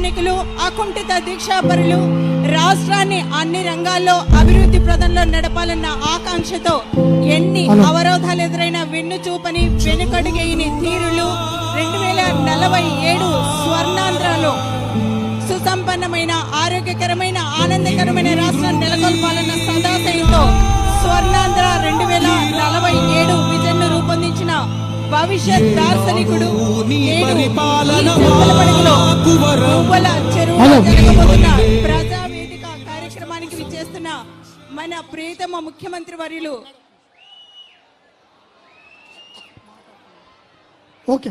దార్శనికులు అకుంఠిత దీక్షాపరులు రాష్ట్రాన్ని అన్ని రంగాల్లో అభివృద్ధి ప్రదంలో నడపాలన్న ఆకాంక్షతో ఎన్ని అవరోధాలు ఎదురైన వెన్ను చూపని వెనుకడుగేయని తీరులు రెండు వేల నలభై ఏడు స్వర్ణాంధ్రలో సుసంపన్నమైన ఆరోగ్యకరమైన ఆనందకరమైన రాష్ట్రం నెలకొల్పాలన్న సదాశయంతో స్వర్ణాంధ్ర రెండు వేల నలభై ఏడు విజన్ రూపొందించిన భవిష్యత్ దార్శనికుడు పువ్వుల చెరువులో జరగబోతున్న ప్రజావేదిక కార్యక్రమానికి విచ్చేస్తున్న మన ప్రియతమ ముఖ్యమంత్రి వర్యులు. ఓకే.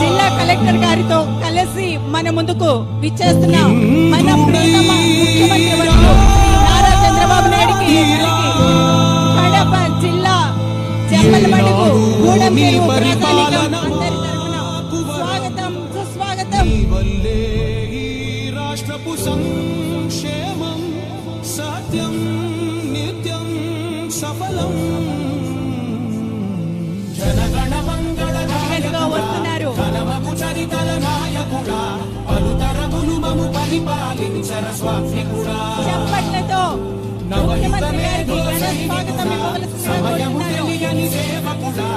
జిల్లా కలెక్టర్ గారితో కలిసి మన ముందుకు విచ్చేస్తున్న. మన ప్రియతమ ముఖ్యమంత్రి వర్యులు నారా చంద్రబాబు నాయుడికి కడప జిల్లా గూడెం ప్రజానీకం అందరి స్వాగతం సుస్వాగతం. రాష్ట్రపు సంక్షేమం సత్యం నిత్యం సఫలం. ఘనమగు చరితల నాయకుడా పలుతరములు మము పరిపాలించర స్వామికుడా ముఖ్యమంత్రి గారికి ఘన స్వాగతం సమయము తెలియని సేవకుడా